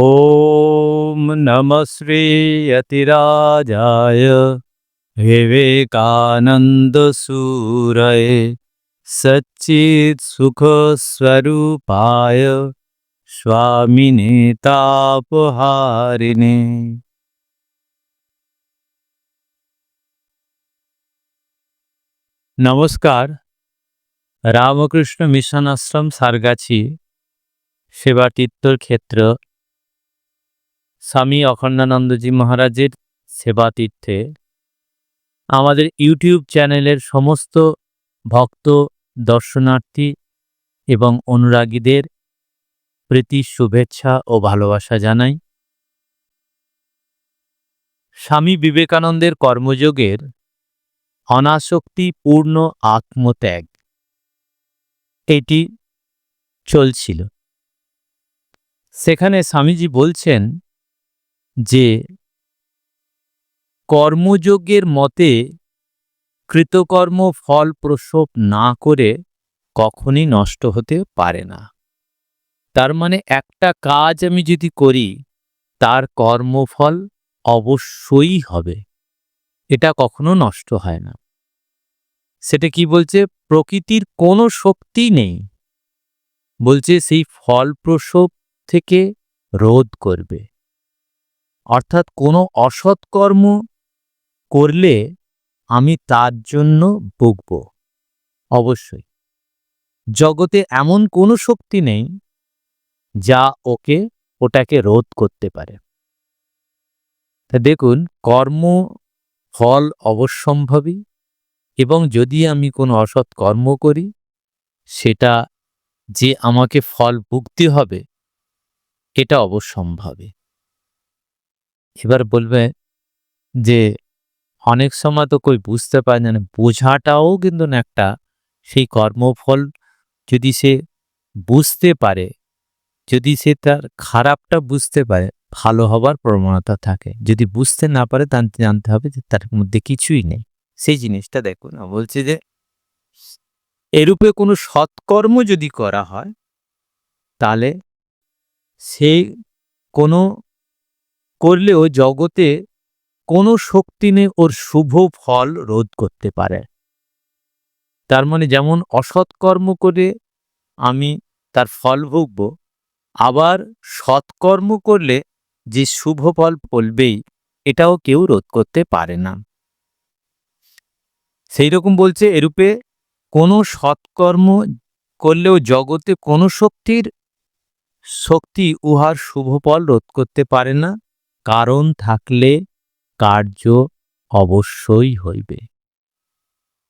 ॐ नमः श्रीयतिराजाय विवेकानन्दसूरये सच्चित्सुखस्वरूपाय स्वामिने तापहारिणे নমস্কার রামকৃষ্ণ মিশন আশ্রম সারগাছি সেবা তীর্থর ক্ষেত্র স্বামী অখণ্ডানন্দজি মহারাজের সেবা তীর্থে আমাদের ইউটিউব চ্যানেলের সমস্ত ভক্ত দর্শনার্থী এবং অনুরাগীদের প্রীতি শুভেচ্ছা ও ভালোবাসা জানাই। স্বামী বিবেকানন্দের কর্মযোগের অনাসক্তি পূর্ণ আত্মত্যাগ। এটি চলছিল। সেখানে স্বামীজি বলছেন যে, কর্মযোগের মতে কৃতকর্ম ফল প্রসব না করে কখনই নষ্ট হতে পারে না। তার মানে একটা কাজ আমি যদি করি, তার কর্মফল অবশ্যই হবে। এটা কখনো নষ্ট হয় না। সেটা কি বলছে? প্রকৃতির কোনো শক্তি নেই। বলছে সেই ফল প্রসব থেকে রোধ করবে। অর্থাৎ কোনো অসৎ কর্ম করলে আমি তার জন্য ভুগব। অবশ্যই। জগতে এমন কোনো শক্তি নেই যা ওকে ওটাকে রোধ করতে পারে। দেখুন, কর্ম, ফল অবশ্যম্ভাবী এবং যদি আমি কোনো অসৎ কর্ম করি, সেটা যে আমাকে ফল ভুগতে হবে, এটা অবশ্যম্ভাবী। এবার বলবে যে, অনেক সময় তো কই বুঝতে পারে না, বোঝাটাও কিন্তু একটা, সেই কর্মফল যদি সে বুঝতে পারে যদি সে তার খারাপটা বুঝতে পারে, ভালো হবার প্রবণতা থাকে। যদি বুঝতে না পারে তার জানতে হবে যে তার মধ্যে কিছুই নেই। সেই জিনিসটা দেখুন বলছে যে, এরূপে কোনো সৎকর্ম যদি করা হয়, তাহলে সে কোনো করলেও জগতে কোনো শক্তি নেই ওর শুভ ফল রোধ করতে পারে। তার মানে যেমন অসৎকর্ম করে আমি তার ফল ভুগব আবার সৎকর্ম করলে যে শুভ ফল ফলবেই, এটাও কেউ রোধ করতে পারে না। সেই রকম বলছে এরূপে, কোনো সৎকর্ম করলেও জগতে কোনো শক্তির শক্তি উহার শুভ ফল রোধ করতে পারে না, কারণ থাকলে কার্য অবশ্যই হইবে।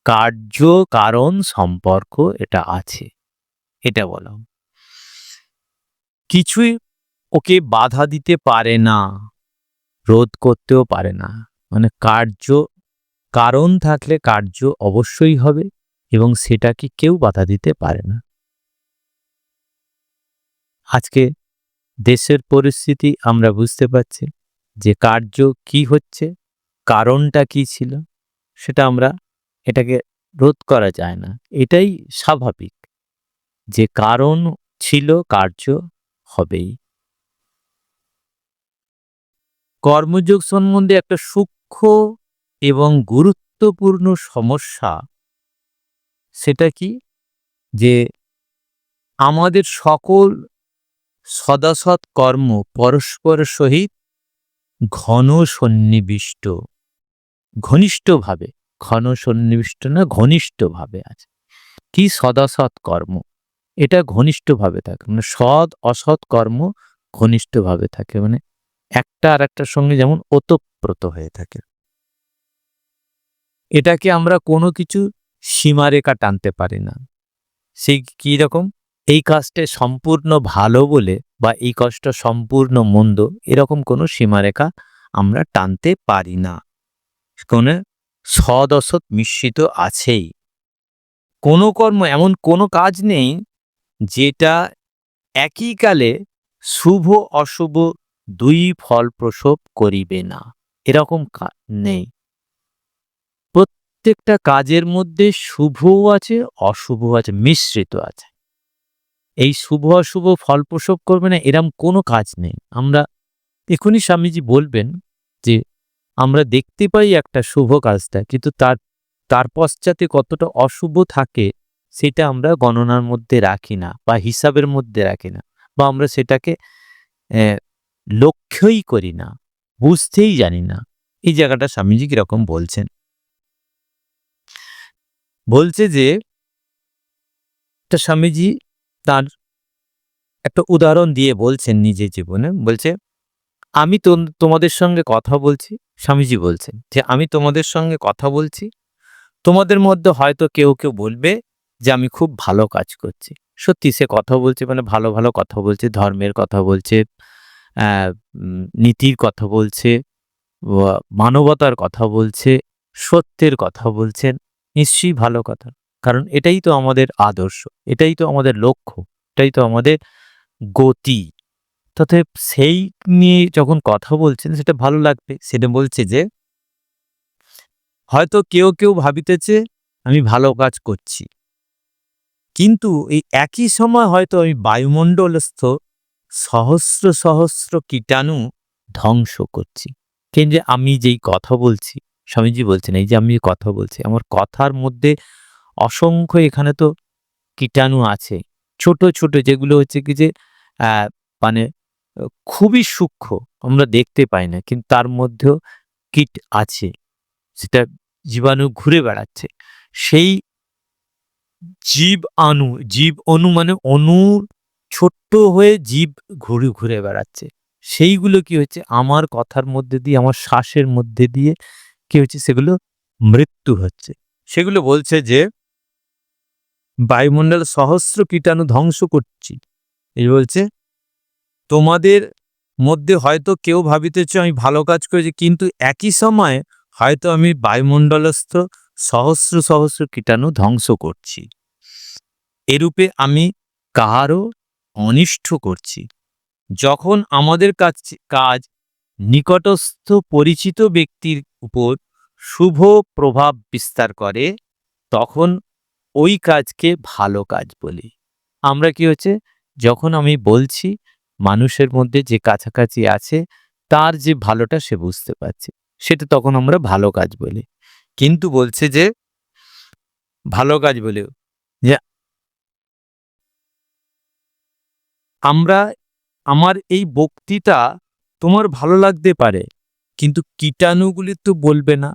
কার্য কারণ সম্পর্ক এটা আছে, এটা বলা। কিছুই ওকে বাধা দিতে পারে না, রোধ করতেও পারে না। মানে কার্য, কারণ থাকলে কার্য অবশ্যই হবে এবং সেটাকে কেউ বাধা দিতে পারে না। আজকে দেশের পরিস্থিতি আমরা বুঝতে পারছি যে কার্য কি হচ্ছে, কারণটা কি ছিল, সেটা আমরা এটাকে রোধ করা যায় না। এটাই স্বাভাবিক যে কারণ ছিল, কার্য হবেই। কর্মযোগ সম্বন্ধে একটা সূক্ষ্ম এবং গুরুত্বপূর্ণ সমস্যা সেটা কি? যে আমাদের সকল সদাসৎ কর্ম পরস্পর সহিত ঘন সন্নিবিষ্ট, ঘনিষ্ঠভাবে। ঘন সন্নিবিষ্ট না, ঘনিষ্ঠভাবে আছে। কি সদাসৎ কর্ম? এটা ঘনিষ্ঠভাবে থাকে। মানে সৎ, অসৎ কর্ম ঘনিষ্ঠভাবে থাকে। মানে একটা আর একটার সঙ্গে যেমন ওতপ্রোত হয়ে থাকে। এটাকে আমরা কোনো কিছু সীমারেখা টানতে পারি না। সেই কি রকম? এই কাজটা সম্পূর্ণ ভালো বলে বা এই কাজটা সম্পূর্ণ মন্দ এরকম কোনো সীমারেখা আমরা টানতে পারি না। কোনো সদ অসৎ মিশ্রিত আছেই। কোনো কর্ম এমন কোনো কাজ নেই যেটা একই কালে শুভ অশুভ দুই ফল প্রসব করিবে না। এরকম নেই। প্রত্যেকটা কাজের মধ্যে শুভও আছে অশুভ আছে, মিশ্রিত আছে। এই শুভ অশুভ ফল প্রসব করবে না, এরম কোনো কাজ নেই। আমরা এখনই স্বামীজি বলবেন যে, আমরা দেখতে পাই একটা শুভ কাজটা, কিন্তু তার তার পশ্চাতে কতটা অশুভ থাকে সেটা আমরা গণনার মধ্যে রাখি না বা হিসাবের মধ্যে রাখি না বা আমরা সেটাকে লক্ষ্যই করি না, বুঝতেই জানি না। এই জায়গাটা স্বামীজি কীরকম বলছেন? বলছে যে একটা স্বামীজি তার একটা উদাহরণ দিয়ে বলছেন নিজের জীবনে। বলছে, আমি তোমাদের সঙ্গে কথা বলছি। স্বামীজি বলছেন যে, আমি তোমাদের সঙ্গে কথা বলছি। তোমাদের মধ্যে হয়তো কেউ কেউ বলবে যে আমি খুব ভালো কাজ করছি। সত্যি সে কথা বলছে মানে ভালো ভালো কথা বলছে, ধর্মের কথা বলছে নীতির কথা বলছে মানবতার কথা বলছে, সত্যের কথা বলছেন নিশ্চয়ই ভালো কথা। কারণ এটাই তো আমাদের আদর্শ, এটাই তো আমাদের লক্ষ্য, এটাই তো আমাদের গতি। তাতে সেই নিয়ে যখন কথা বলছেন, সেটা ভালো লাগবে। সেটা বলছে যে, হয়তো কেউ কেউ ভাবিতেছে, আমি ভালো কাজ করছি। কিন্তু এই একই সময় হয়তো আমি বায়ুমণ্ডলস্থ সহস্র সহস্র কীটাণু ধ্বংস করছি। কিন্তু আমি যেই কথা বলছি, স্বামীজি বলছেন, এই যে আমি কথা বলছি, আমার কথার মধ্যে অসংখ্য এখানে তো কীটাণু আছে। ছোট ছোট যেগুলো হচ্ছে কি যে মানে খুবই সূক্ষ্ম, আমরা দেখতে পাই না, কিন্তু তার মধ্যেও কীট আছে সেটা জীবাণু ঘুরে বেড়াচ্ছে। সেই জীব আণু জীব অণু মানে অণু ছোট্ট হয়ে জীব ঘুরে ঘুরে বেড়াচ্ছে। সেইগুলো কি হচ্ছে? আমার কথার মধ্যে দিয়ে, আমার শ্বাসের মধ্যে দিয়ে কি হচ্ছে? সেগুলো মৃত্যু হচ্ছে। সেগুলো বলছে যে, বায়ুমণ্ডল সহস্র কীটাণু ধ্বংস করছি। এই বলছে, তোমাদের মধ্যে হয়তো কেউ ভাবিতেছ, আমি ভালো কাজ করেছি, কিন্তু একই সময় হয়তো আমি বায়ুমণ্ডলস্থ সহস্র সহস্র কীটাণু ধ্বংস করছি। এরূপে আমি কাহারও অনিষ্ট করছি। যখন আমাদের কাজ কাজ নিকটস্থ পরিচিত ব্যক্তির উপর শুভ প্রভাব বিস্তার করে, তখন ওই কাজকে ভালো কাজ বলি। আমরা কি হচ্ছে? যখন আমি বলছি, মানুষের মধ্যে যে কাছাকাছি আছে, তার যে ভালোটা সে বুঝতে পারছে। সেটা তখন আমরা ভালো কাজ বলি। কিন্তু বলছে যে, ভালো কাজ বলেও। যে আমরা, আমার এই বক্তৃতা তোমার ভালো লাগতে পারে, কিন্তু কীটাণুগুলি তো বলবে না।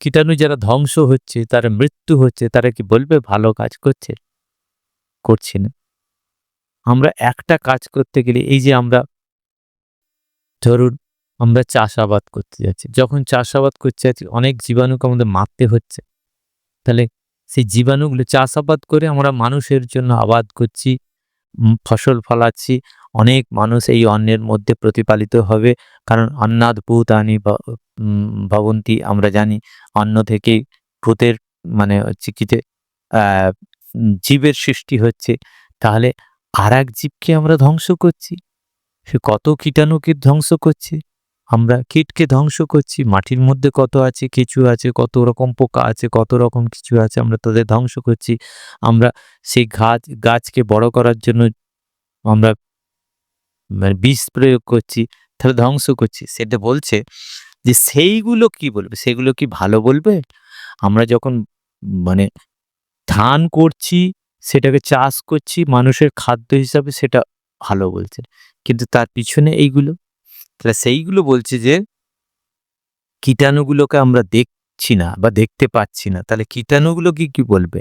কীটাণু যারা ধ্বংস হচ্ছে, তারা মৃত্যু হচ্ছে, তারা কি বলবে? ভালো কাজ করছে, করছি না। আমরা একটা কাজ করতে গেলে এই যে আমরা ধরুন আমরা চাষাবাদ করতে যাচ্ছি। যখন চাষাবাদ করতে যাচ্ছি, অনেক জীবাণুকে আমাদের মারতে হচ্ছে। তাহলে সেই জীবাণুগুলো চাষাবাদ করে আমরা মানুষের জন্য আবাদ করছি ফসল ফলাচ্ছি। অনেক মানুষ এই অন্নের মধ্যে প্রতিপালিত হবে। কারণ অন্নাদ ভূত আনি ভবন্তি আমরা জানি, অন্ন থেকে ভূতের মানে হচ্ছে কি যে জীবের সৃষ্টি হচ্ছে। তাহলে আর এক জীবকে আমরা ধ্বংস করছি। সে কত কীটাণুকে ধ্বংস করছে? আমরা কীটকে ধ্বংস করছি, মাটির মধ্যে কত আছে, কিছু আছে, কত রকম পোকা আছে, কত রকম কিছু আছে, আমরা তাদের ধ্বংস করছি। আমরা সেই গাছ, গাছকে বড় করার জন্য আমরা মানে বিষ প্রয়োগ করছি তাহলে ধ্বংস করছি। সেটা বলছে যে সেইগুলো কি বলবে? সেগুলো কি ভালো বলবে? আমরা যখন মানে ধান করছি, সেটাকে চাষ করছি, মানুষের খাদ্য হিসাবে সেটা ভালো বলছে। কিন্তু তার পিছনে এইগুলো তাহলে সেইগুলো বলছে যে কীটাণুগুলোকে আমরা দেখছি না বা দেখতে পাচ্ছি না। তাহলে কীটাণুগুলো কি কি বলবে?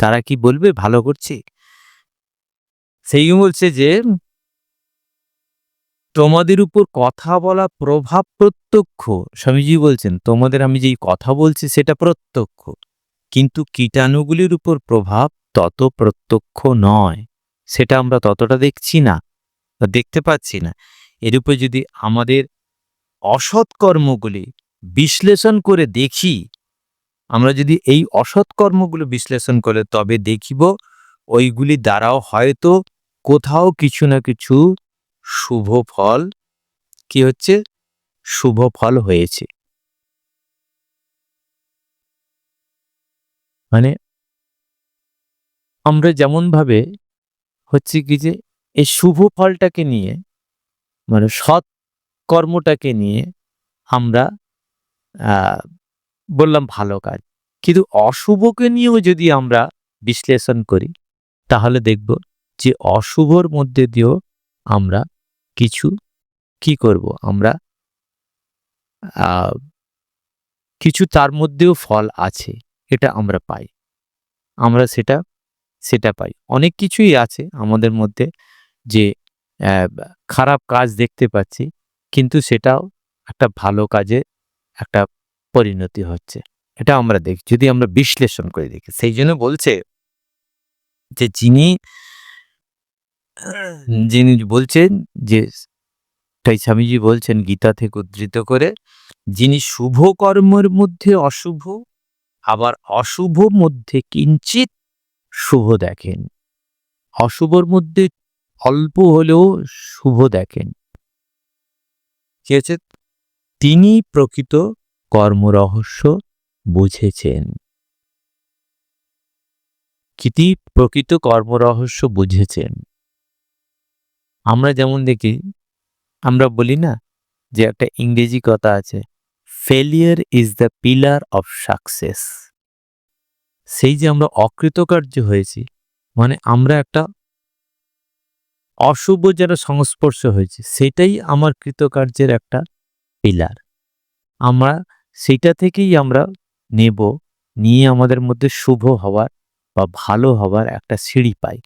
তারা কি বলবে? ভালো করছি? সেই বলছে যে তোমাদের উপর কথা বলা প্রভাব প্রত্যক্ষ। স্বামীজি বলছেন, তোমাদের আমি যেই কথা বলছি সেটা প্রত্যক্ষ। কিন্তু কীটাণুগুলির উপর প্রভাব তত প্রত্যক্ষ নয়। সেটা আমরা ততটা দেখছি না দেখতে পাচ্ছি না। এর উপর যদি আমাদের অসৎ কর্মগুলি বিশ্লেষণ করে দেখি, আমরা যদি এই অসৎ কর্মগুলো বিশ্লেষণ করে তবে দেখিব, ওইগুলি দ্বারাও হয়তো কোথাও কিছু না কিছু শুভ ফল, কি হচ্ছে? শুভ ফল হয়েছে। মানে আমরা যেমন ভাবে হচ্ছে কি যে এই শুভ ফলটাকে নিয়ে মানে সৎ কর্মটাকে নিয়ে আমরা বললাম ভালো কাজ। কিন্তু অশুভকে নিয়েও যদি আমরা বিশ্লেষণ করি, তাহলে দেখব যে অশুভর মধ্যে দিয়েও আমরা কিছু কি করব? আমরা কিছু তার মধ্যেও ফল আছে, এটা আমরা পাই। আমরা সেটা সেটা পাই। অনেক কিছুই আছে আমাদের মধ্যে যে খারাপ কাজ দেখতে পাচ্ছি, কিন্তু সেটাও একটা ভালো কাজে একটা পরিণতি হচ্ছে। এটা আমরা দেখি, যদি আমরা বিশ্লেষণ করে দেখি। সেই জন্য বলছে যে যিনি যিনি বলছেন যে, তাই স্বামীজি বলছেন, গীতা থেকে উদ্ধৃত করে, যিনি শুভ কর্মের মধ্যে অশুভ, আবার অশুভ মধ্যে কিঞ্চিত শুভ দেখেন। অশুভর মধ্যে অল্প হলেও শুভ দেখেন। কি তিনি প্রকৃত কর্মরহস্য বুঝেছেন। কিতি প্রকৃত কর্মরহস্য বুঝেছেন। আমরা যেমন দেখি, আমরা বলি না যে একটা ইংরেজি কথা আছে failure is the pillar of success সেই যে আমরা অকৃতকার্য হয়েছি মানে আমরা একটা অশুভ যারা সংস্পর্শ হয়েছে, সেটাই আমার কৃতকার্যের একটা পিলার। আমরা সেটা থেকেই আমরা নেব, নিয়ে আমাদের মধ্যে শুভ হওয়ার বা ভালো হওয়ার একটা সিঁড়ি পাই।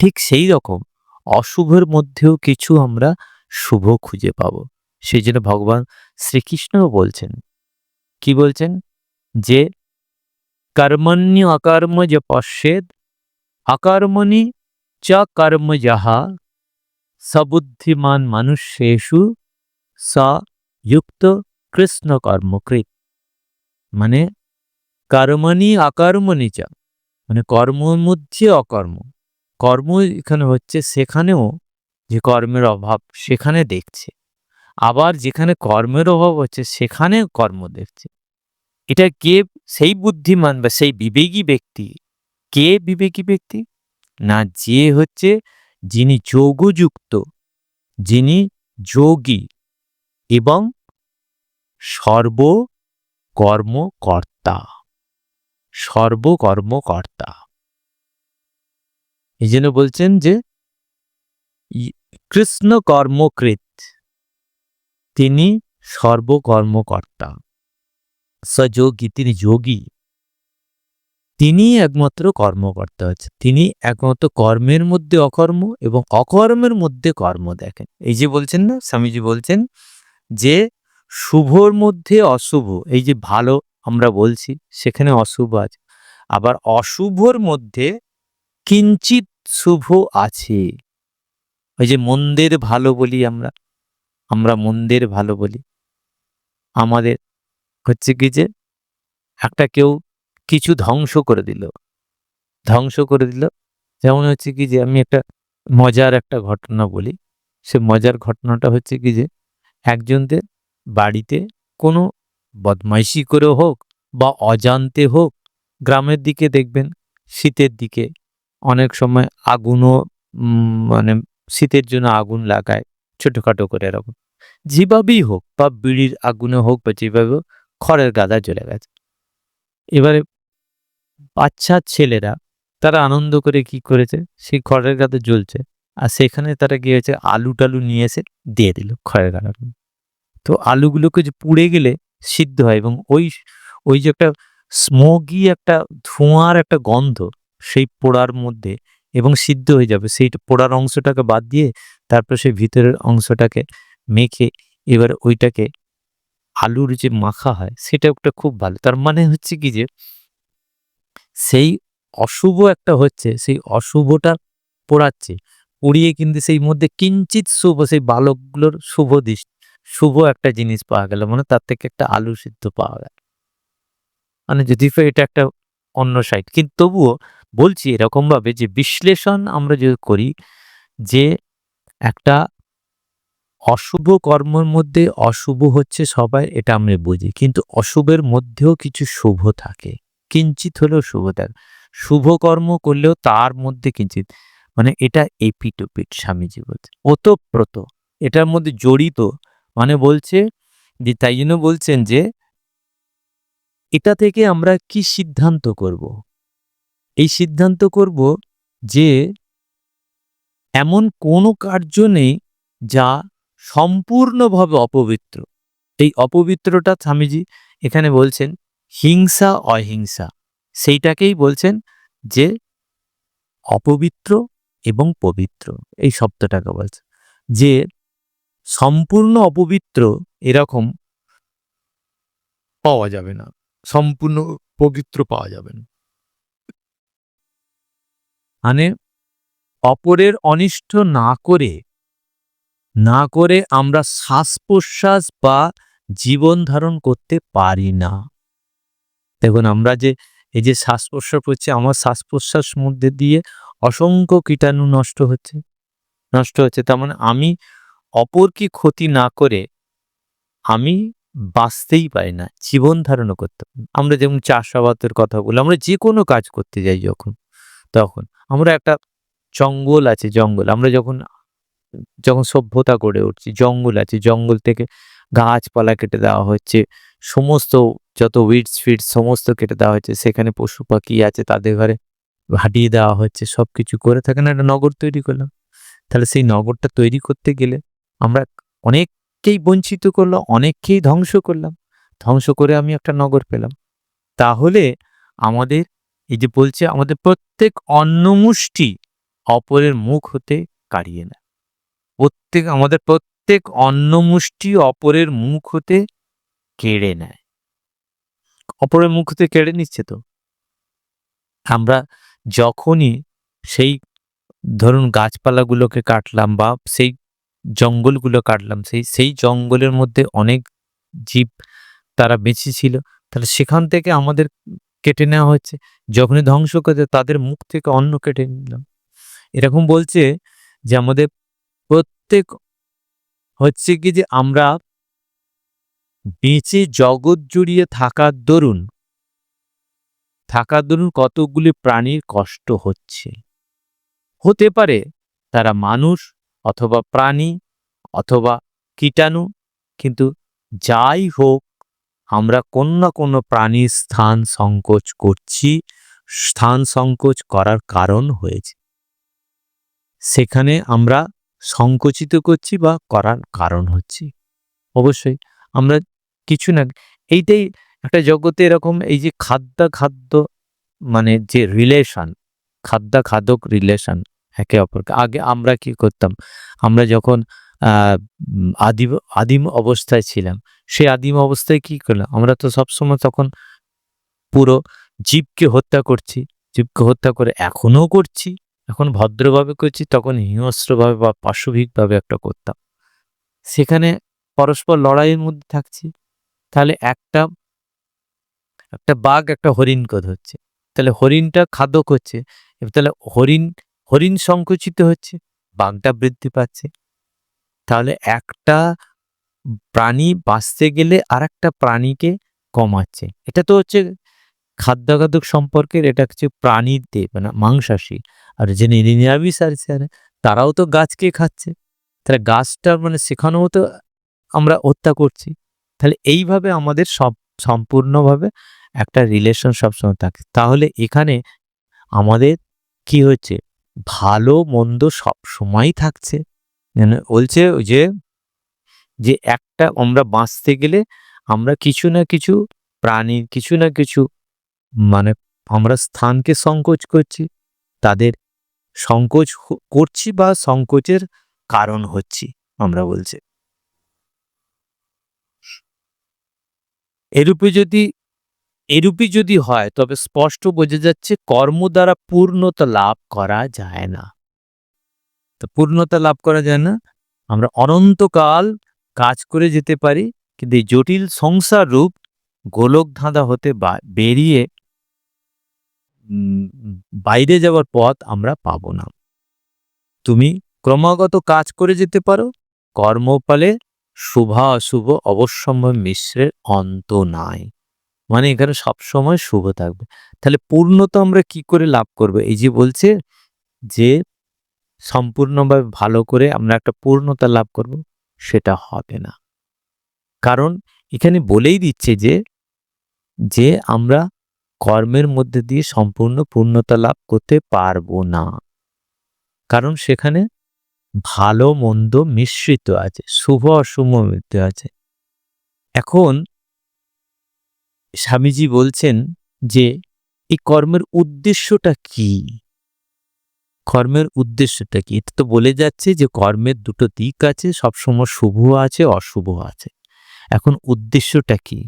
ঠিক সেই রকম অশুভের মধ্যেও কিছু আমরা শুভ খুঁজে পাব। সেই জন্য ভগবান শ্রীকৃষ্ণও বলছেন, কি বলছেন? যে কর্মণ্য অকর্ম যে পশ্যেদ অকর্মণি চ কর্ম যাহা সবুদ্ধিমান মানুষেষু স যুক্ত কৃষ্ণ কর্মকৃত মানে কর্মণি অকর্মণি চ। মানে কর্মের মধ্যে অকর্ম। কর্ম এখানে হচ্ছে সেখানেও যে কর্মের অভাব সেখানে দেখছে। আবার যেখানে কর্মের অভাব হচ্ছে সেখানে কর্ম দেখছে। এটা কে সেই বুদ্ধিমান বা সেই বিবেকী ব্যক্তি? কে বিবেকী ব্যক্তি? না, যে হচ্ছে যিনি যোগযুক্ত, যিনি যোগী এবং সর্বকর্মকর্তা সর্বকর্মকর্তা। এই জন্য বলছেন যে কৃষ্ণ কর্মকৃত তিনি সর্বকর্মকর্তা। সযোগী তিনি যোগী। তিনি একমাত্র কর্মকর্তা হচ্ছে তিনি একমাত্র কর্মের মধ্যে অকর্ম এবং অকর্মের মধ্যে কর্ম দেখেন। এই যে বলছেন না, স্বামীজি বলছেন যে শুভর মধ্যে অশুভ, এই যে ভালো আমরা বলছি, সেখানে অশুভ আছে। আবার অশুভর মধ্যে কিঞ্চিত শুভ আছে। ওই যে মন্দের ভালো বলি আমরা আমরা মন্দের ভালো বলি। আমাদের হচ্ছে কি যে একটা কেউ কিছু ধ্বংস করে দিল। ধ্বংস করে দিল। যেমন হচ্ছে কি যে আমি একটা মজার একটা ঘটনা বলি। সে মজার ঘটনাটা হচ্ছে কি যে একজনদের বাড়িতে কোনো বদমাইশি করে হোক বা অজান্তে হোক গ্রামের দিকে দেখবেন শীতের দিকে অনেক সময় আগুনও মানে শীতের জন্য আগুন লাগায় ছোটোখাটো করে এরকম। যেভাবেই হোক বা বিড়ির আগুনে হোক বা যেভাবে হোক, খড়ের গাদা জ্বলে গেছে। এবারে বাচ্চা ছেলেরা তারা আনন্দ করে কি করেছে? সেই খড়ের গাদা জ্বলছে আর সেখানে তারা কি হয়েছে? আলু টালু নিয়ে এসে দিয়ে দিল খড়ের গাদা। তো আলুগুলোকে যে পুড়ে গেলে সিদ্ধ হয় এবং ওই ওই যে একটা স্মোকি একটা ধোঁয়ার একটা গন্ধ সেই পোড়ার মধ্যে এবং সিদ্ধ হয়ে যাবে। সেই পোড়ার অংশটাকে বাদ দিয়ে তারপর সেই ভিতরের অংশটাকে মেখে এবার ওইটাকে আলুর যে মাখা হয় সেটা একটা খুব ভালো। তার মানে হচ্ছে কি যে সেই অশুভ একটা হচ্ছে, সেই অশুভটা পোড়াচ্ছে। পুড়িয়ে কিন্তু সেই মধ্যে কিঞ্চিত শুভ, সেই বালকগুলোর শুভ দিশ, শুভ একটা জিনিস পাওয়া গেল মানে তার থেকে একটা আলু সিদ্ধ পাওয়া গেল। মানে যদি এটা একটা অন্য সাইড কিন্তু তবুও বলছি এরকম ভাবে যে বিশ্লেষণ আমরা যদি করি, যে একটা অশুভ কর্মের মধ্যে অশুভ হচ্ছে সবাই, এটা আমরা বুঝি। কিন্তু অশুভের মধ্যেও কিছু শুভ থাকে। কিঞ্চিত হলেও শুভ থাকে শুভ কর্ম করলেও তার মধ্যে কিঞ্চিত। মানে এটা এপিটোপিট স্বামীজি বলছে। ওতপ্রোত। এটার মধ্যে জড়িত। মানে বলছে যে, তাই জন্য বলছেন যে, এটা থেকে আমরা কি সিদ্ধান্ত করব? এই সিদ্ধান্ত করব যে, এমন কোনো কার্য নেই যা সম্পূর্ণভাবে অপবিত্র। এই অপবিত্রটা স্বামীজি এখানে বলছেন হিংসা, অহিংসা, সেইটাকেই বলছেন যে অপবিত্র এবং পবিত্র, এই শব্দটাকে বলছে। যে সম্পূর্ণ অপবিত্র এরকম পাওয়া যাবে না, সম্পূর্ণ পবিত্র পাওয়া যাবে না। মানে অপরের অনিষ্ট না করে না করে আমরা শ্বাস প্রশ্বাস বা জীবন ধারণ করতে পারি না। দেখুন, আমরা যে এই যে শ্বাস প্রশ্বাস করছি আমার শ্বাস প্রশ্বাস মধ্যে দিয়ে অসংখ্য কীটাণু নষ্ট হচ্ছে নষ্ট হচ্ছে। তার মানে আমি অপরকে ক্ষতি না করে আমি বাঁচতেই পারি না, জীবন ধারণও করতে আমরা যেমন চাষাবাদের কথা বলি, আমরা যে কোনো কাজ করতে যাই যখন, তখন। আমরা একটা জঙ্গল আছে, জঙ্গল। আমরা যখন যখন সভ্যতা গড়ে উঠছি, জঙ্গল আছে। জঙ্গল থেকে গাছপালা কেটে দেওয়া হচ্ছে সমস্ত যত উইডস ফিডস সমস্ত কেটে দেওয়া হয়েছে, সেখানে পশু পাখি আছে তাদের ঘরে হাঁটিয়ে দেওয়া হচ্ছে সব কিছু করে থাকে না, একটা নগর তৈরি করলাম। তাহলে সেই নগরটা তৈরি করতে গেলে আমরা অনেককেই বঞ্চিত করলাম, অনেককেই ধ্বংস করলাম। ধ্বংস করে আমি একটা নগর পেলাম। তাহলে আমাদের, এই যে বলছে, আমাদের প্রত্যেক অন্নমুষ্টি অপরের মুখ হতে কাড়িয়ে নেয়। প্রত্যেক, আমাদের প্রত্যেক অন্নমুষ্টি অপরের মুখ হতে কেড়ে নেয়। অপরের মুখ থেকে কেড়ে নিচ্ছে তো? আমরা যখনই সেই ধরুন গাছপালাগুলোকে কাটলাম বা সেই জঙ্গলগুলো কাটলাম, সেই সেই জঙ্গলের মধ্যে অনেক জীব তারা বেঁচে ছিল, তাহলে সেখান থেকে আমাদের কেটে নেওয়া হচ্ছে। যখনই ধ্বংস করে তাদের মুখ থেকে অন্ন কেটে নিলাম। এরকম বলছে যে আমাদের প্রত্যেক হচ্ছে কি যে আমরা বেঁচে জগৎ জুড়িয়ে থাকার দরুন থাকার দরুন কতগুলি প্রাণীর কষ্ট হচ্ছে। হতে পারে তারা মানুষ অথবা প্রাণী অথবা কীটাণু, কিন্তু যাই হোক, আমরা কোনো না কোনো প্রাণীর স্থান সংকোচ করছি, স্থান সংকোচ করার কারণ হয়েছে। সেখানে আমরা সংকুচিত করছি বা করার কারণ হচ্ছে। অবশ্যই আমরা কিছু না। এইটাই একটা জগতে এরকম এই যে খাদ্য খাদ্য মানে যে রিলেশন খাদ্য খাদক রিলেশন একে অপরকে। আগে আমরা কি করতাম? আমরা যখন আদিম আদিম অবস্থায় ছিলাম, সেই আদিম অবস্থায় কি করলাম? আমরা তো সবসময় তখন পুরো জীবকে হত্যা করছি। জীবকে হত্যা করে এখনও করছি। এখন ভদ্রভাবে করছি, তখন হিংস্রভাবে বা পাশবিকভাবে একটা করতাম। সেখানে পরস্পর লড়াইয়ের মধ্যে থাকছি। তাহলে একটা একটা বাঘ একটা হরিণকে ধরছে তাহলে হরিণটা হচ্ছে, এবার তাহলে হরিণ হরিণ সংকুচিত হচ্ছে, বাঘটা বৃদ্ধি পাচ্ছে। তাহলে একটা প্রাণী বাঁচতে গেলে আর একটা প্রাণীকে কমাচ্ছে। এটা তো হচ্ছে খাদ্যাখাদক সম্পর্কের, এটা হচ্ছে প্রাণীর দেব মানে মাংসাশী। আর যে নিরি- নিরামিষ আর তারাও তো গাছকে খাচ্ছে। তাহলে গাছটা মানে সেখানেও তো আমরা হত্যা করছি। তাহলে এইভাবে আমাদের সব সম্পূর্ণভাবে একটা রিলেশন সবসময় থাকে। তাহলে এখানে আমাদের কি হচ্ছে? ভালো মন্দ সব সময় থাকছে বলছে যে যে একটা আমরা বাঁচতে গেলে আমরা কিছু না কিছু প্রাণীর কিছু না কিছু মানে আমরা স্থানকে সংকোচ করছি। তাদের সংকোচ করছি বা সংকোচের কারণ হচ্ছি, আমরা বলছি। এরূপে যদি এরূপই যদি হয়, তবে স্পষ্ট বোঝা যাচ্ছে কর্ম দ্বারা পূর্ণতা লাভ করা যায় না। তো পূর্ণতা লাভ করা যায় না। আমরা অনন্তকাল কাজ করে যেতে পারি, কিন্তু এই জটিল সংসার রূপ গোলক ধাঁধা হতে বেরিয়ে বাইরে যাওয়ার পথ আমরা পাব না। তুমি ক্রমাগত কাজ করে যেতে পারো, কর্মফলে শুভ অশুভ, অবশ্যম্ভাবী মিশ্রের অন্ত নাই। মানে এখানে সবসময় শুভ থাকবে। তাহলে পূর্ণতা আমরা কি করে লাভ করব? এই যে বলছে যে সম্পূর্ণভাবে ভালো করে আমরা একটা পূর্ণতা লাভ করব, সেটা হবে না। কারণ এখানে বলেই দিচ্ছে যে যে আমরা কর্মের মধ্যে দিয়ে সম্পূর্ণ পূর্ণতা লাভ করতে পারব না। কারণ সেখানে ভালো, মন্দ মিশ্রিত আছে, শুভ অশুভ মিশ্রিত আছে। এখন স্বামীজি বলছেন যে, এই কর্মের উদ্দেশ্যটা কি? কর্মের উদ্দেশ্যটা কি? এটা তো বলে যাচ্ছে যে, কর্মের দুটো দিক আছে, সবসময় শুভ আছে, অশুভ আছে। এখন উদ্দেশ্যটা কি?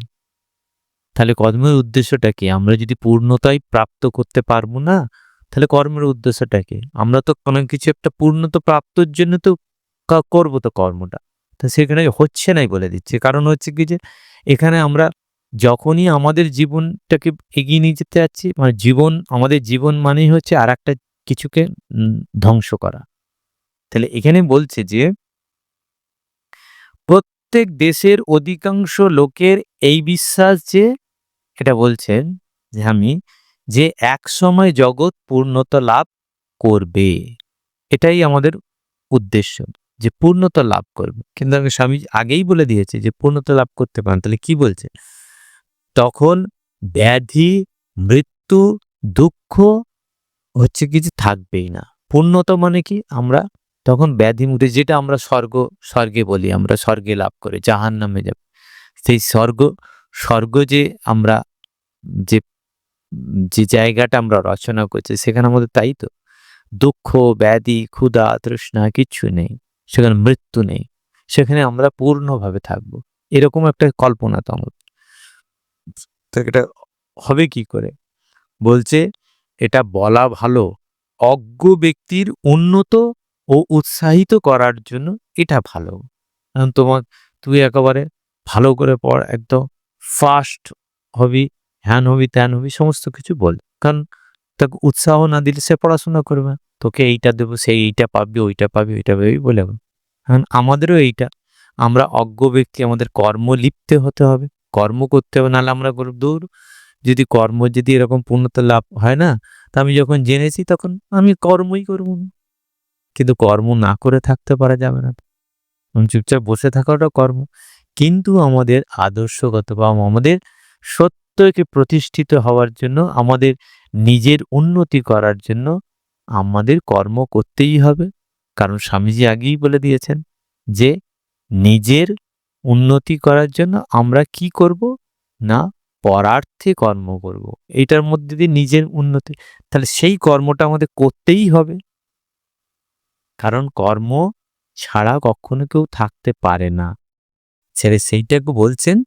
তাহলে কর্মের উদ্দেশ্যটা কি? আমরা যদি পূর্ণতাই প্রাপ্ত করতে পারব না তাহলে কর্মের উদ্দেশ্যটা কি? আমরা তো কোনো কিছু একটা পূর্ণতা প্রাপ্তর জন্য তো করব তো কর্মটা। তো সেখানে হচ্ছে নাই বলে দিচ্ছে। কারণ হচ্ছে কি যে, এখানে আমরা যখনই আমাদের জীবনটাকে এগিয়ে নিয়ে যেতে যাচ্ছি মানে জীবন, আমাদের জীবন মানেই হচ্ছে আর একটা কিছুকে ধ্বংস করা। তাহলে এখানে বলছে যে, প্রত্যেক দেশের অধিকাংশ লোকের এই বিশ্বাস যে, এটা বলছেন যে আমি যে এক সময় জগৎ পূর্ণতা লাভ করবে। এটাই আমাদের উদ্দেশ্য, যে পূর্ণতা লাভ করবে। কিন্তু আমি স্বামী আগেই বলে দিয়েছে যে পূর্ণতা লাভ করতে পারেন। তাহলে কি বলছে? তখন ব্যাধি, মৃত্যু, দুঃখ হচ্ছে কিছু থাকবেই না। পূর্ণতা মানে কি? আমরা তখন ব্যাধি মুক্তি যেটা আমরা স্বর্গ, স্বর্গে বলি, আমরা স্বর্গে লাভ করে জাহান নামে যাব। সেই স্বর্গ স্বর্গ যে আমরা, যে যে জায়গাটা আমরা রচনা করছি সেখানে আমাদের তাই তো। দুঃখ, ব্যাধি, ক্ষুধা, তৃষ্ণা কিচ্ছু নেই, সেখানে মৃত্যু নেই, সেখানে আমরা পূর্ণভাবে থাকব। এরকম একটা কল্পনা তো আমাদের। তো এটা হবে কি করে? বলছে, এটা বলা ভালো, অজ্ঞ ব্যক্তির উন্নত ও উৎসাহিত করার জন্য এটা ভালো। কারণ তোমার, তুই একেবারে ভালো করে পড়, একদম ফাস্ট হবি হ্যান হবি ত্যান হবি সমস্ত কিছু বল। কারণ তাকে উৎসাহ না দিলে সে পড়াশোনা করবে। তোকে এইটা দেবো, সে এইটা পাবি, ওইটা পাবি ওইটা পাবি বলে। কারণ আমাদেরও এইটা। আমরা অজ্ঞ ব্যক্তি, আমাদের কর্ম লিপ্তে হতে হবে। কর্ম করতে হবে, নাহলে আমরা করব দূর। যদি কর্ম, যদি এরকম পূর্ণতা লাভ হয় না, তা আমি যখন জেনেছি তখন আমি কর্মই করব না। কিন্তু কর্ম না করে থাকতে পারা যাবে না। চুপচাপ বসে থাকাটা কর্ম। কিন্তু আমাদের আদর্শগত বা আমাদের সত্যকে প্রতিষ্ঠিত হওয়ার জন্য, আমাদের নিজের উন্নতি করার জন্য আমাদের কর্ম করতেই হবে। কারণ স্বামীজি আগেই বলে দিয়েছেন যে, নিজের উন্নতি করার জন্য আমরা কি করব? না, পরার্থে কর্ম করব। এইটার মধ্যে দিয়ে নিজের উন্নতি। তাহলে সেই কর্মটা আমাদের করতেই হবে। কারণ কর্ম ছাড়া কখনো কেউ থাকতে পারে না। ছেড়ে সেইটাকে বলছেন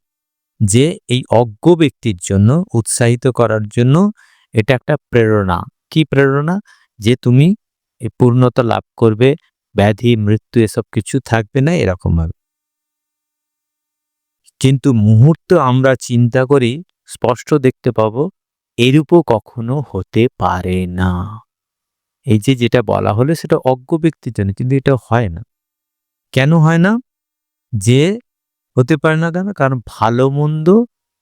যে এই অজ্ঞ ব্যক্তির জন্য, উৎসাহিত করার জন্য এটা একটা প্রেরণা। কি প্রেরণা? যে তুমি পূর্ণতা লাভ করবে, ব্যাধি, মৃত্যু এসব কিছু থাকবে না এরকম ভাবে কিন্তু মুহূর্ত আমরা চিন্তা করি, স্পষ্ট দেখতে পাব, এরূপও কখনো হতে পারে না। এই যে যেটা বলা হলো, সেটা অজ্ঞ ব্যক্তির জন্য, কিন্তু এটা হয় না। কেন হয় না? যে হতে পারে না কেন? কারণ ভালো মন্দ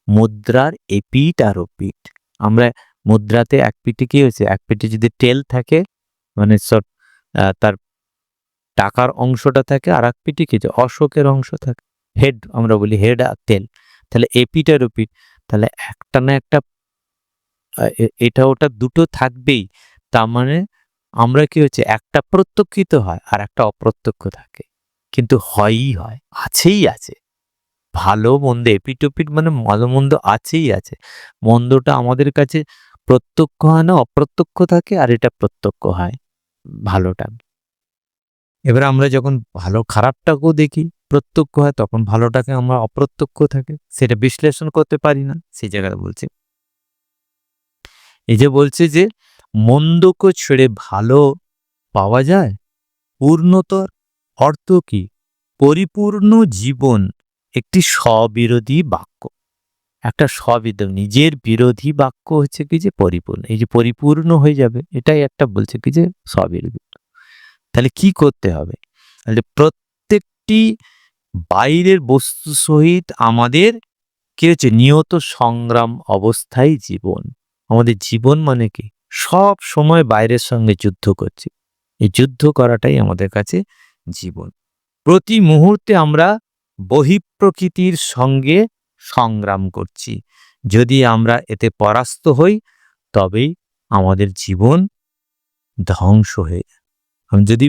মুদ্রার এপিট আর ওপিট আমরা মুদ্রাতে এক পিঠে কি হয়েছে? এক পিঠে যদি টেল থাকে মানে সব তার টাকার অংশটা থাকে আর এক পিঠে কি যে অশোকের অংশ থাকে। হেড, আমরা বলি হেড আর তেল। তাহলে এপিট আর ওপিট তাহলে একটা না একটা এটা ওটা দুটো থাকবেই। তার মানে আমরা কি হচ্ছে? একটা প্রত্যক্ষিত হয় আর একটা অপ্রত্যক্ষ থাকে। কিন্তু হয়ই হয়, আছেই আছে। ভালো মন্দ এপিটোপিট মানে ভালো মন্দ আছেই আছে। মন্দটা আমাদের কাছে প্রত্যক্ষ হয় না, অপ্রত্যক্ষ থাকে আর এটা প্রত্যক্ষ হয়, ভালোটা। এবার আমরা যখন ভালো খারাপটাকেও দেখি, প্রত্যক্ষ হয়, তখন ভালোটাকে আমরা অপ্রত্যক্ষ থাকে, সেটা বিশ্লেষণ করতে পারি না সেই জায়গায় বলছি। এই যে বলছে যে, মন্দকে ছেড়ে ভালো পাওয়া যায়, পূর্ণতর অর্থ কি? পরিপূর্ণ জীবন একটি স্ববিরোধী বাক্য। একটা স্ববিদ নিজের বিরোধী বাক্য হচ্ছে কি যে পরিপূর্ণ। এই যে পরিপূর্ণ হয়ে যাবে, এটাই একটা বলছে কি যে স্ববিরোধী। তাহলে কি করতে হবে? তাহলে প্রত্যেকটি বাইরের বস্তু সহিত আমাদের কি হচ্ছে? নিয়ত সংগ্রাম অবস্থায় জীবন। আমাদের জীবন মানে কি? সব সময় বাইরের সঙ্গে যুদ্ধ করছে। এই যুদ্ধ করাটাই আমাদের কাছে জীবন। প্রতি মুহূর্তে আমরা বহিঃপ্রকৃতির সঙ্গে সংগ্রাম করছি যদি আমরা এতে পরাস্ত হই, তবেই আমাদের জীবন ধ্বংস হয়ে। যদি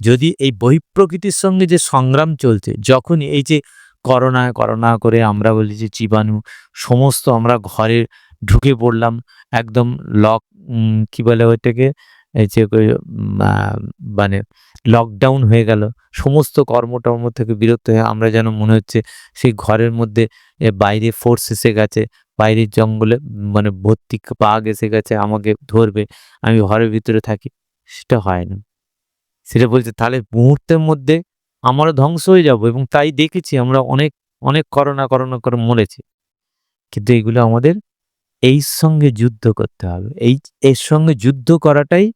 যদি এই বহিঃপ্রকৃতির সঙ্গে যে সংগ্রাম চলছে যখন এই যে করোনা করোনা করে আমরা বলি যে জীবাণু, সমস্ত আমরা ঘরে ঢুকে পড়লাম, একদম লক কি বলে ওইটাকে এই যে মানে লকডাউন হয়ে গেল, সমস্ত কর্মটর্ম থেকে বিরত হয়ে আমরা যেন মনে হচ্ছে সেই ঘরের মধ্যে বাইরে ফোর্স এসে গেছে, বাইরের জঙ্গলে মানে ভর্তি বাঘ এসে গেছে, আমাকে ধরবে, আমি ঘরের ভিতরে থাকি, সেটা হয় না। সেটা বলছে, তাহলে মুহূর্তের মধ্যে আমরা ধ্বংস হয়ে যাব এবং তাই দেখেছি, আমরা অনেক অনেক করোনা করোনা করে মরেছি। কিন্তু এগুলো আমাদের এই সঙ্গে যুদ্ধ করতে হবে। এই, এর সঙ্গে যুদ্ধ করাটাই,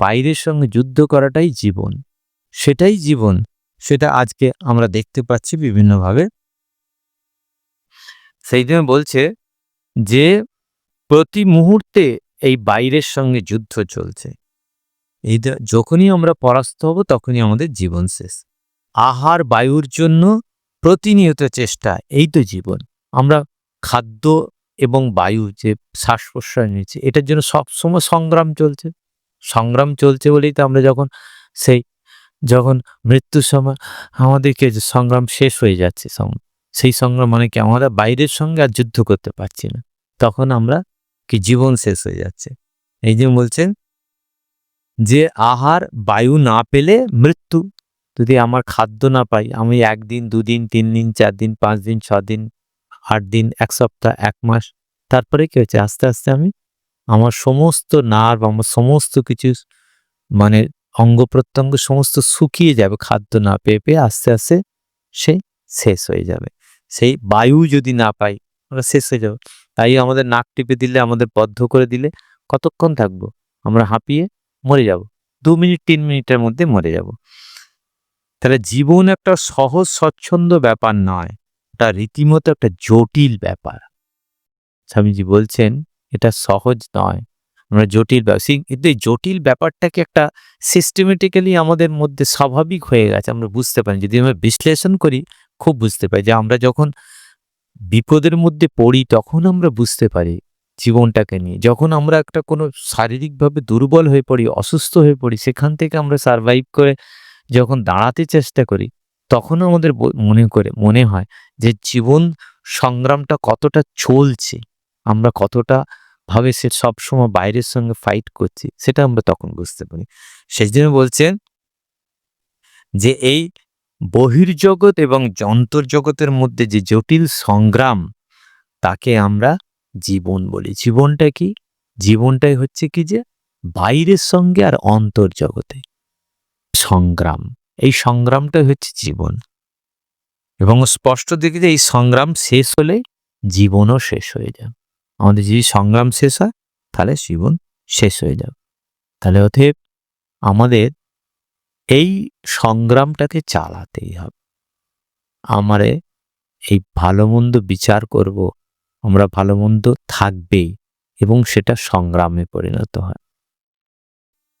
বাইরের সঙ্গে যুদ্ধ করাটাই জীবন। সেটাই জীবন, সেটা আজকে আমরা দেখতে পাচ্ছি বিভিন্নভাবে। সেই জন্য বলছে যে, প্রতি মুহূর্তে এই বাইরের সঙ্গে যুদ্ধ চলছে। এই যখনই আমরা পরাস্ত হব, তখনই আমাদের জীবন শেষ। আহার, বায়ুর জন্য প্রতিনিয়ত চেষ্টা, এই তো জীবন। আমরা খাদ্য এবং বায়ু যে শ্বাস প্রশ্বাস নিচ্ছে, এটার জন্য সবসময় সংগ্রাম চলছে। সংগ্রাম চলছে বলেই তো আমরা যখন সেই, যখন মৃত্যুর সময় আমাদেরকে যে সংগ্রাম শেষ হয়ে যাচ্ছে সেই সংগ্রাম মানে কি আমরা বাইরের সঙ্গে আর যুদ্ধ করতে পারছি না। তখন আমরা কি জীবন শেষ হয়ে যাচ্ছে। এই যে বলছেন, যে আহার বায়ু না পেলে মৃত্যু, যদি আমার খাদ্য না পাই, আমি একদিন, দুদিন তিন দিন চার দিন পাঁচ দিন ছ দিন আট দিন, এক সপ্তাহ, এক মাস। তারপরে কি হচ্ছে আস্তে আস্তে আমি আমার সমস্ত নার্ভ, আমার সমস্ত কিছু মানে অঙ্গ প্রত্যঙ্গ সমস্ত শুকিয়ে যাবে, খাদ্য না পেয়ে পেয়ে আস্তে আস্তে সে শেষ হয়ে যাবে। সেই বায়ু যদি না পাই, আমরা শেষ হয়ে যাব। তাই আমাদের নাক টিপে দিলে, আমাদের বদ্ধ করে দিলে কতক্ষণ থাকব? আমরা হাঁপিয়ে মরে যাব। দু মিনিট, তিন মিনিটের মধ্যে মরে যাব। তাহলে জীবন একটা সহজ, স্বচ্ছন্দ ব্যাপার নয়। এটা রীতিমতো একটা জটিল ব্যাপার। স্বামীজি বলছেন, এটা সহজ নয়। আমরা জটিল কিন্তু এই জটিল ব্যাপারটাকে একটা সিস্টেমেটিক্যালি আমাদের মধ্যে স্বাভাবিক হয়ে গেছে। আমরা বুঝতে পারি যদি আমরা বিশ্লেষণ করি, খুব বুঝতে পারি যে আমরা যখন বিপদের মধ্যে পড়ি, তখন আমরা বুঝতে পারি জীবনটাকে নিয়ে। যখন আমরা একটা কোনো শারীরিকভাবে দুর্বল হয়ে পড়ি, অসুস্থ হয়ে পড়ি, সেখান থেকে আমরা সারভাইভ করে যখন দাঁড়াতে চেষ্টা করি তখন আমাদের মনে করে, মনে হয় যে জীবন সংগ্রামটা কতটা চলছে, আমরা কতটা ভাবে সে সবসময় বাইরের সঙ্গে ফাইট করছি, সেটা আমরা তখন বুঝতে পারি। সেই জন্য বলছেন যে এই বহির্জগৎ এবং যন্তর্জগতের মধ্যে যে জটিল সংগ্রাম, তাকে আমরা জীবন বলি। জীবনটা কি? জীবনটাই হচ্ছে কি যে বাইরের সঙ্গে আর অন্তর্জগতে সংগ্রাম। এই সংগ্রামটাই হচ্ছে জীবন। এবং স্পষ্ট দেখি যে এই সংগ্রাম শেষ হলে জীবনও শেষ হয়ে যাবে। আমাদের যদি সংগ্রাম শেষ হয়, তাহলে জীবন শেষ হয়ে যাবে। তাহলে অতএব আমাদের এই সংগ্রামটাকে চালাতেই হবে। আমারে এই ভালো মন্দ বিচার করব, আমরা ভালো মন্দ থাকবেই এবং সেটা সংগ্রামে পরিণত হয়।